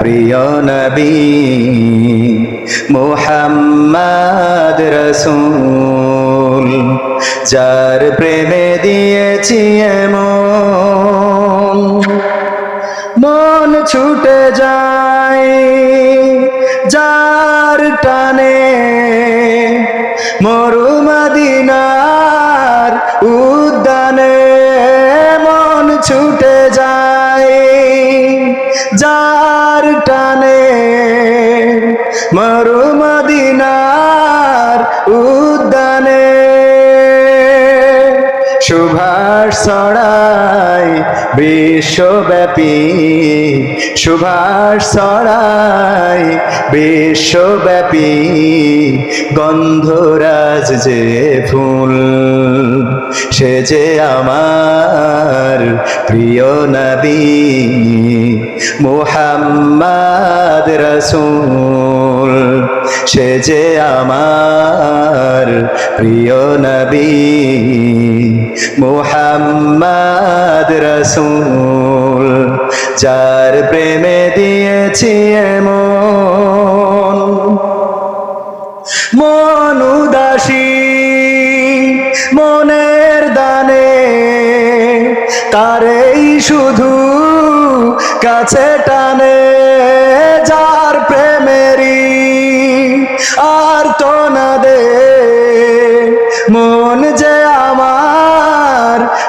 প্রিয় নবী মোহাম্মদ রসুল যার প্রেমে দিয়েছি এমন। মন ছুটে যায় যার টানে মরুমদিনার মরুমদিনার উদ্যানে সুভাষ ছড়াই বিশ্বব্যাপী, সুভাষ ছড়াই বিশ্বব্যাপী, গন্ধরাজ যে ফুল, সে যে আমার প্রিয় নবী, মোহাম্মদ রসুল। সে যে আমার প্রিয় নবী মোহাম্মদ রসুল, যার প্রেমে দিয়েছি এমন মন উদাসী, মনের দানে তারেই শুধু কাছে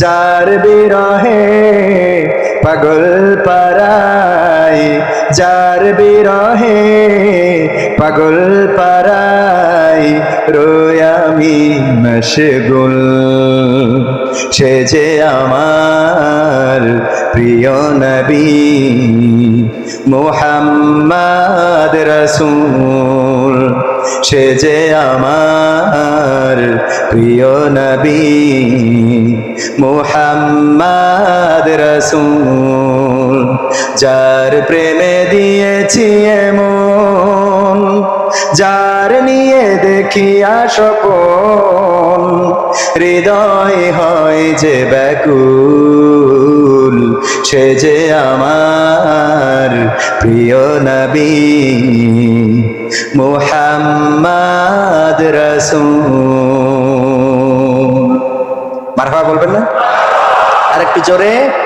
যার বিরহে পাগল পারাই যার বিরহে পাগল পারাই রোয়ামি মশগুল। সে যে আমার প্রিয় নবী মোহাম্মদ রসুল। সে যে আমার প্রিয় নবী মোহাম্মদ রসুল, যার প্রেমে দিয়েছি এমন, যার নিয়ে দেখিয়া স্বপন হৃদয় হয় যে ব্যাকুল, সে যে আমার প্রিয় নবী। মোহাম্মদ রসুল। মারফা বলবেন না? আর একটু জোরে।